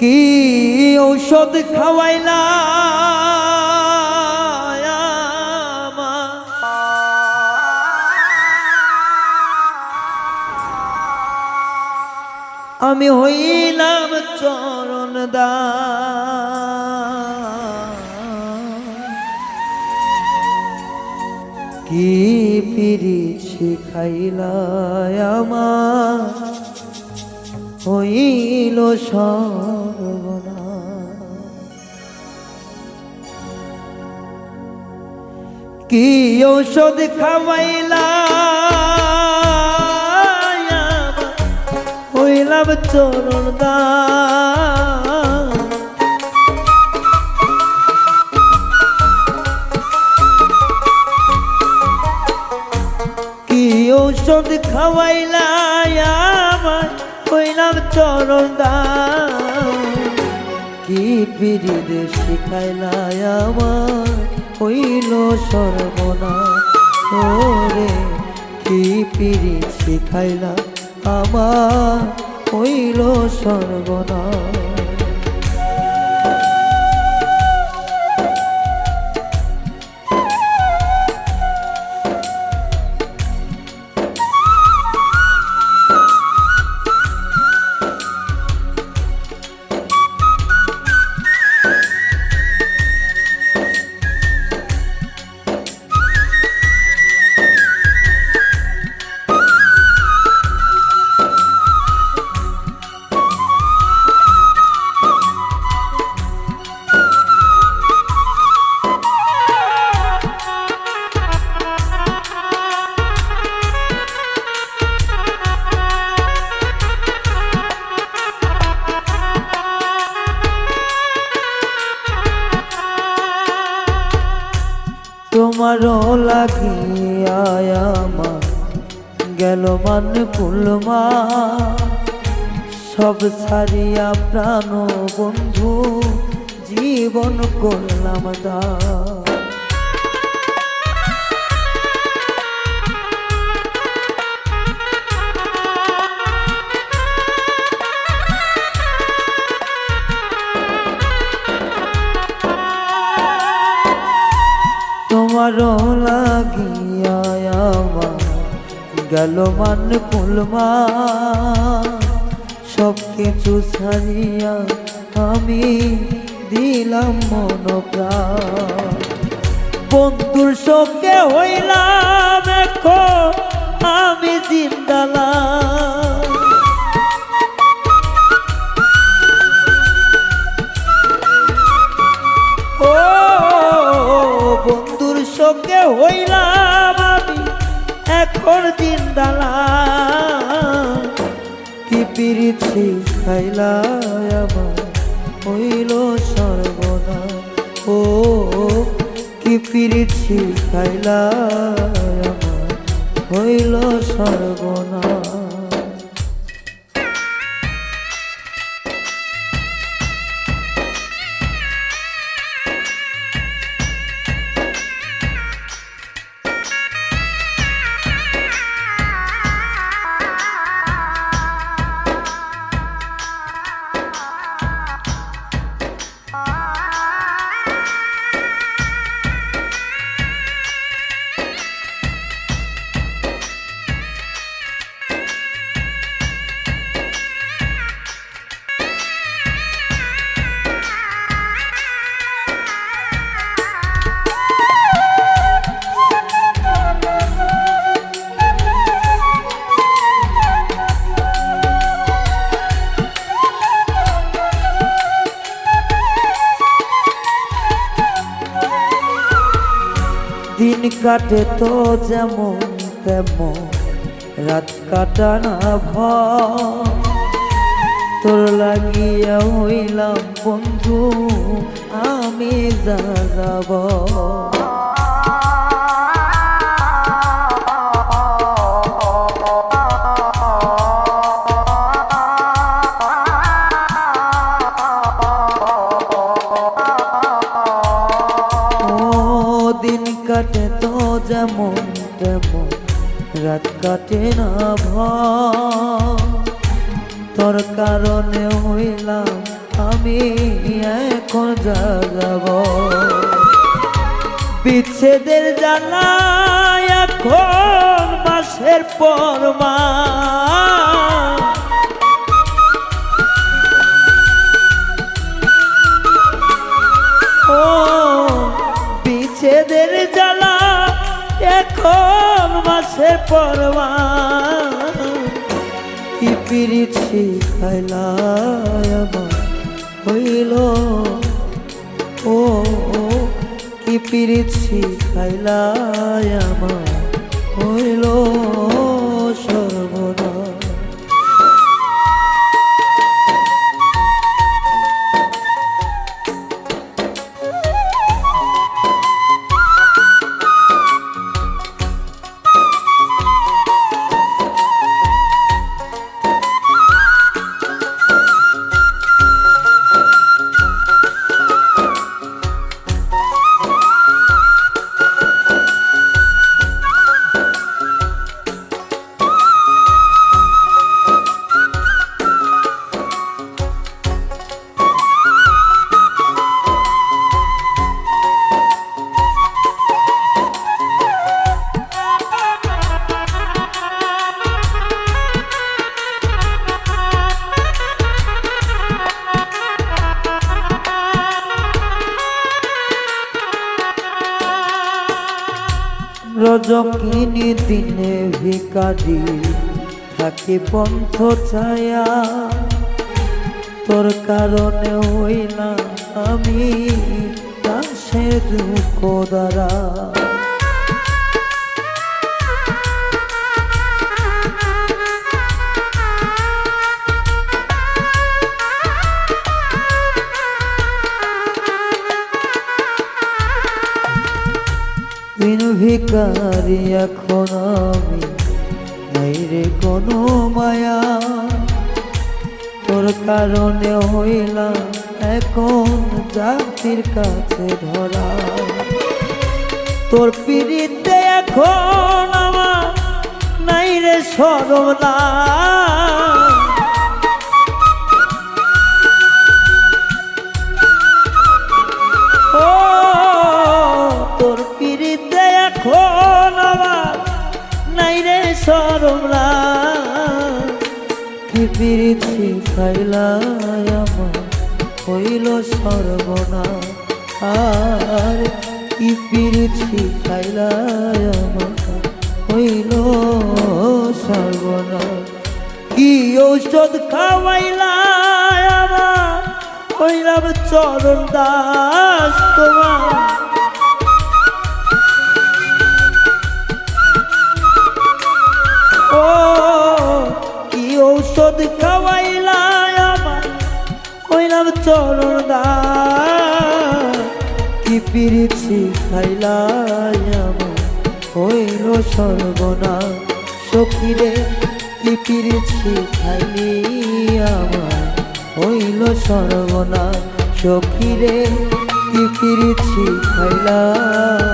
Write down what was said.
কি ঔষধ খাওয়াইলা আমি হইলাম চরণ দা। কি পিরি শিখাইলা আমার? হইল সর্বনা কি ঔষধ খাওয়াইলা? হইলাম চরণ দা। কি ঔষধ খাওয়াইলা? আমার হইলাম চরণ দান কি পিরিদ শিখাইলা আমার? হইল সর্বনা ওরে কি পিড়ি শিখাইলা আমার? হইল সর্বনা তোমারও লাগিয়া আমার গেল মান কুলমা। সব সারিয়া প্রাণ বন্ধু জীবন করলাম দা। তোমারও লাগিয়া গেল মান কুলমা। সব কিছু ছাড়িয়া আমি দিলাম মন বন্ধুর সঙ্গে হইলাম এখন আমি জিন্দালা সঙ্গে হইলাম আমি, এখন জিন্দালা কি পিরিছি খাইলা আমার, হইল সর্বদা। ও, কি পিরিছি খাইলায় আমার, হইল সর্বনা কাটে তো যেমন তেমন। রাত কাটানা ভয় তোর লাগিয়া হইলাম বন্ধু আমি যা যাব রাত কাটে না ভর কারণে হইলাম আমি এখন যা যাব বিচ্ছেদের জ্বালা এখন মাসের পর মাস। মাসের পর কি পিরিছি খাইলায় আমার হইল। ও কি পিরিছি খাইলায় আমার হইল। রজকিনী দিনে ভিকারি থাকে পন্থ ছায়া। তোর কারণে হইলাম আমি দাসের দুঃখ দ্বারা। ভিকারি এখন আমি নাই রে কোনো মায়া। তোর কারণে হইলাম এখন জাতির কাছে ধরা। তোর পিড়িতে এখন আমার নাই রে সরবনা খাইলাই আমার, হইল সর্বনা আর কি খাইলাই আমার, হইল সর্বনা কি ঔষধ খাওয়াইলাই আমার, হইলাম চরণ দাস তোমার। ঔষধ খাওয়াইলাই আমার হইলাম চরণ দাস কি পিরিছি খাইলাই আমার? হইল সর্বনা সখিরে, কি পিরিছি খাইলি আমার? হইল সর্বনা সখিরে, কি পিরিছি খাইলাই